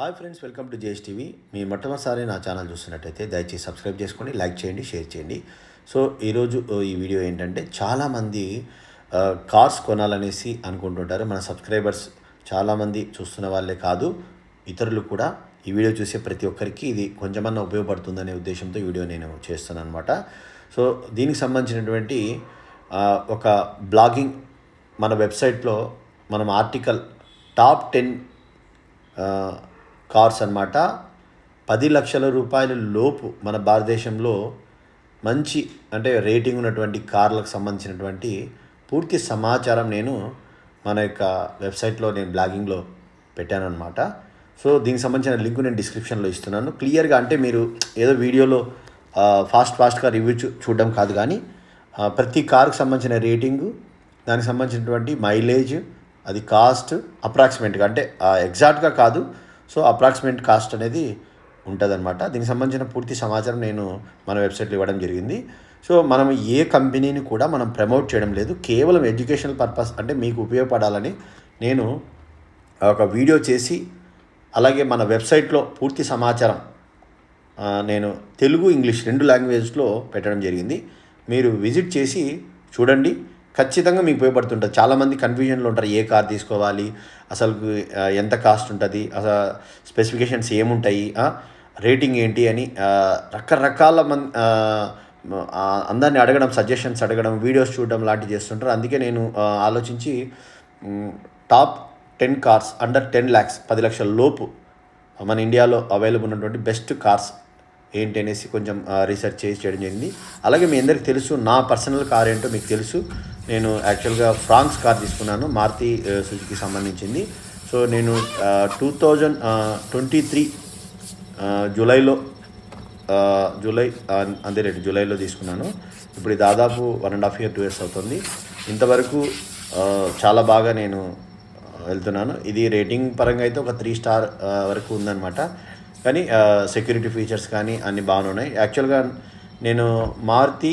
Hi friends welcome to JS TV. మీ మొట్టమొదటిసారి నా channel చూస్తున్నట్టయితే దయచేసి సబ్స్క్రైబ్ చేసుకోండి లైక్ చేయండి షేర్ చేయండి. సో ఈరోజు ఈ వీడియో ఏంటంటే చాలామంది కార్స్ కొనాలనేసి అనుకుంటుంటారు. మన సబ్స్క్రైబర్స్ చాలామంది చూస్తున్న వాళ్ళే కాదు ఇతరులు కూడా ఈ వీడియో చూసే ప్రతి ఒక్కరికి ఇది కొంచెమన్నా ఉపయోగపడుతుందనే ఉద్దేశంతో ఈ వీడియో నేను చేస్తున్నాను అనమాట సో దీనికి సంబంధించినటువంటి ఒక బ్లాగింగ్ మన వెబ్సైట్లో మనం ఆర్టికల్ టాప్ టెన్ కార్స్ అన్నమాట. పది లక్షల రూపాయల లోపు మన భారతదేశంలో మంచి అంటే రేటింగ్ ఉన్నటువంటి కార్లకు సంబంధించినటువంటి పూర్తి సమాచారం నేను మన యొక్క వెబ్సైట్లో నేను బ్లాగింగ్లో పెట్టానమాట సో దీనికి సంబంధించిన లింక్ నేను డిస్క్రిప్షన్లో ఇస్తున్నాను. క్లియర్గా అంటే మీరు ఏదో వీడియోలో ఫాస్ట్ ఫాస్ట్గా రివ్యూ చూ చూడడం కాదు కానీ ప్రతి కార్కి సంబంధించిన రేటింగు దానికి సంబంధించినటువంటి మైలేజ్ అది కాస్ట్ అప్రాక్సిమేట్గా అంటే ఎగ్జాక్ట్గా కాదు సో అప్రాక్సిమేట్ కాస్ట్ అనేది ఉంటుందన్నమాట. దీనికి సంబంధించిన పూర్తి సమాచారం నేను మన వెబ్సైట్లో ఇవ్వడం జరిగింది. సో మనం ఏ కంపెనీని కూడా మనం ప్రమోట్ చేయడం లేదు. కేవలం ఎడ్యుకేషనల్ పర్పస్ అంటే మీకు ఉపయోగపడాలని నేను ఒక వీడియో చేసి అలాగే మన వెబ్సైట్లో పూర్తి సమాచారం నేను తెలుగు ఇంగ్లీష్ రెండు లాంగ్వేజ్లో పెట్టడం జరిగింది. మీరు విజిట్ చేసి చూడండి. ఖచ్చితంగా మీకు ఉపయోగపడుతుంటుంది చాలామంది కన్ఫ్యూజన్లో ఉంటారు. ఏ కార్ తీసుకోవాలి? అసలు ఎంత కాస్ట్ ఉంటుంది? అసలు స్పెసిఫికేషన్స్ ఏముంటాయి? రేటింగ్ ఏంటి అని రకరకాల మన్ అందరిని అడగడం సజెషన్స్ అడగడం వీడియోస్ చూడడం లాంటివి చేస్తుంటారు. అందుకే నేను ఆలోచించి top ten cars under ten lakhs పది లక్షల లోపు మన ఇండియాలో అవైలబుల్ ఉన్నటువంటి బెస్ట్ కార్స్ ఏంటి అనేసి కొంచెం రీసెర్చ్ చేసి చేయడం జరిగింది. అలాగే మీ అందరికీ తెలుసు నా పర్సనల్ కార్ ఏంటో మీకు తెలుసు. నేను యాక్చువల్గా ఫ్రాన్స్ కార్ తీసుకున్నాను మారుతి సుజుకి uh, సంబంధించింది. సో నేను టూ థౌజండ్ ట్వంటీ త్రీ జూలైలో uh, జూలై uh, అంతే రేటు జూలైలో తీసుకున్నాను. ఇప్పుడు దాదాపు one and half year two years అవుతుంది. ఇంతవరకు చాలా బాగా నేను వెళ్తున్నాను. ఇది రేటింగ్ పరంగా అయితే ఒక త్రీ స్టార్ వరకు ఉందన్నమాట. కానీ సెక్యూరిటీ ఫీచర్స్ కానీ అన్నీ బాగానే ఉన్నాయి. యాక్చువల్గా నేను Maruti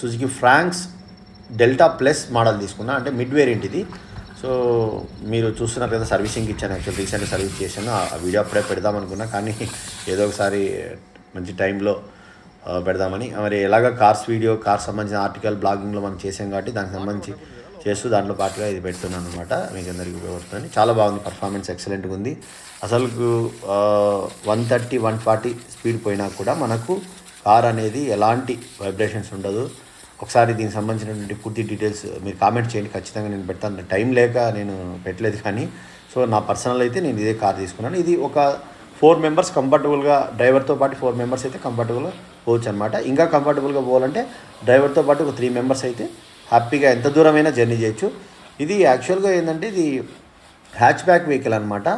Suzuki Fronx Delta Plus model తీసుకున్నా అంటే మిడ్ వేరియంట్ ఇది. సో మీరు చూస్తున్నారు కదా సర్వీసింగ్ ఇచ్చాను యాక్చువల్ రీసెంట్ సర్వీస్ చేశాను. ఆ వీడియో అప్పుడే పెడదాం అనుకున్నా కానీ ఏదో ఒకసారి మంచి టైంలో పెడదామని. మరి ఎలాగ కార్స్ వీడియో కార్ సంబంధించిన ఆర్టికల్ బ్లాగింగ్లో మనం చేసాం కాబట్టి దానికి సంబంధించి చేస్తూ దాంట్లో పాటుగా ఇది పెడుతున్నాను అనమాట మీకు అందరికీ ఉపయోగపడుతుంది చాలా బాగుంది పర్ఫార్మెన్స్ ఎక్సలెంట్గా ఉంది. అసలు one thirty one forty speed పోయినా కూడా మనకు కార్ అనేది ఎలాంటి వైబ్రేషన్స్ ఉండదు. ఒకసారి దీనికి సంబంధించినటువంటి పూర్తి డీటెయిల్స్ మీరు కామెంట్ చేయండి. ఖచ్చితంగా నేను పెడతాను. టైం లేక నేను పెట్టలేదు కానీ సో నా పర్సనల్ అయితే నేను ఇదే కార్ తీసుకున్నాను. ఇది ఒక ఫోర్ మెంబర్స్ కంఫర్టబుల్గా డ్రైవర్తో పాటు ఫోర్ మెంబర్స్ అయితే కంఫర్టబుల్గా పోవచ్చు అనమాట ఇంకా కంఫర్టబుల్గా పోవాలంటే డ్రైవర్తో పాటు ఒక త్రీ మెంబర్స్ అయితే హ్యాపీగా ఎంత దూరమైనా జర్నీ చేయొచ్చు. ఇది యాక్చువల్గా ఏంటంటే ఇది హ్యాచ్ బ్యాక్ వెహికల్ అనమాట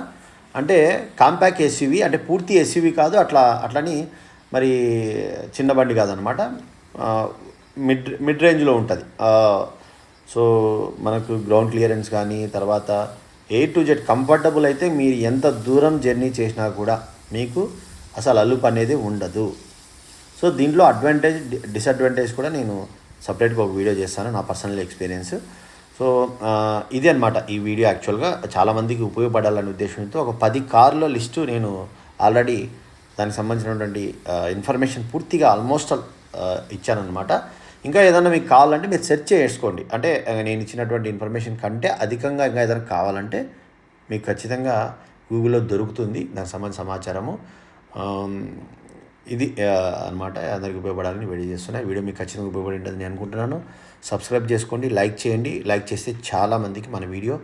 అంటే కాంపాక్ట్ ఎస్యూవి అంటే పూర్తి ఎస్యూవి కాదు అట్లా అట్లని మరి చిన్న బండి కాదనమాట మిడ్ మిడ్ రేంజ్లో ఉంటుంది. సో మనకు గ్రౌండ్ క్లియరెన్స్ కానీ తర్వాత ఏ టు జెడ్ కంఫర్టబుల్ అయితే మీరు ఎంత దూరం జర్నీ చేసినా కూడా మీకు అసలు అలుపు అనేది ఉండదు. సో దీంట్లో అడ్వాంటేజ్ డిసడ్వాంటేజ్ కూడా నేను సపరేట్గా ఒక వీడియో చేస్తాను నా పర్సనల్ ఎక్స్పీరియన్స్. సో ఇది అనమాట ఈ వీడియో యాక్చువల్గా. చాలామందికి ఉపయోగపడాలనే ఉద్దేశంతో ఒక పది కార్ల లిస్టు నేను ఆల్రెడీ దానికి సంబంధించినటువంటి ఇన్ఫర్మేషన్ పూర్తిగా ఆల్మోస్ట్ ఇచ్చానమాట ఇంకా ఏదైనా మీకు కావాలంటే మీరు సెర్చ్ చేసుకోండి అంటే నేను ఇచ్చినటువంటి ఇన్ఫర్మేషన్ కంటే అధికంగా ఇంకా ఏదైనా కావాలంటే మీకు ఖచ్చితంగా గూగుల్లో దొరుకుతుంది. దానికి సంబంధించిన సమాచారము. ఇది అనమాట అందరికి ఉపయోగపడాలని వీడియో చేస్తున్నాయి వీడియో మీకు ఖచ్చితంగా ఉపయోగపడి ఉంటుంది నేను అనుకుంటున్నాను. సబ్స్క్రైబ్ చేసుకోండి. లైక్ చేయండి. లైక్ చేస్తే చాలామందికి మన వీడియో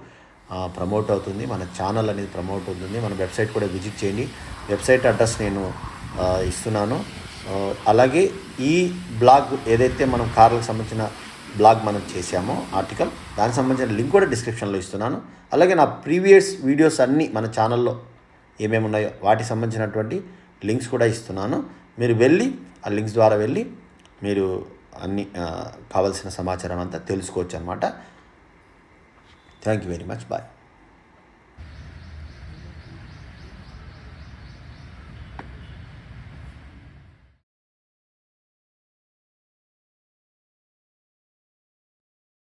ప్రమోట్ అవుతుంది. మన ఛానల్ అనేది ప్రమోట్ అవుతుంది. మన వెబ్సైట్ కూడా విజిట్ చేయండి. వెబ్సైట్ అడ్రస్ నేను ఇస్తున్నాను. అలాగే ఈ బ్లాగ్ ఏదైతే మనం కార్లకు సంబంధించిన బ్లాగ్ మనం చేసామో ఆర్టికల్ దానికి సంబంధించిన లింక్ కూడా డిస్క్రిప్షన్లో ఇస్తున్నాను. అలాగే నా ప్రీవియస్ వీడియోస్ అన్నీ మన ఛానల్లో ఏమేమి ఉన్నాయో వాటికి సంబంధించినటువంటి లింక్స్ కూడా ఇస్తున్నాను. మీరు వెళ్ళి ఆ లింక్స్ ద్వారా వెళ్ళి మీరు అన్ని కావాల్సిన సమాచారం అంతా తెలుసుకోవచ్చు అనమాట Thank you very much. Bye.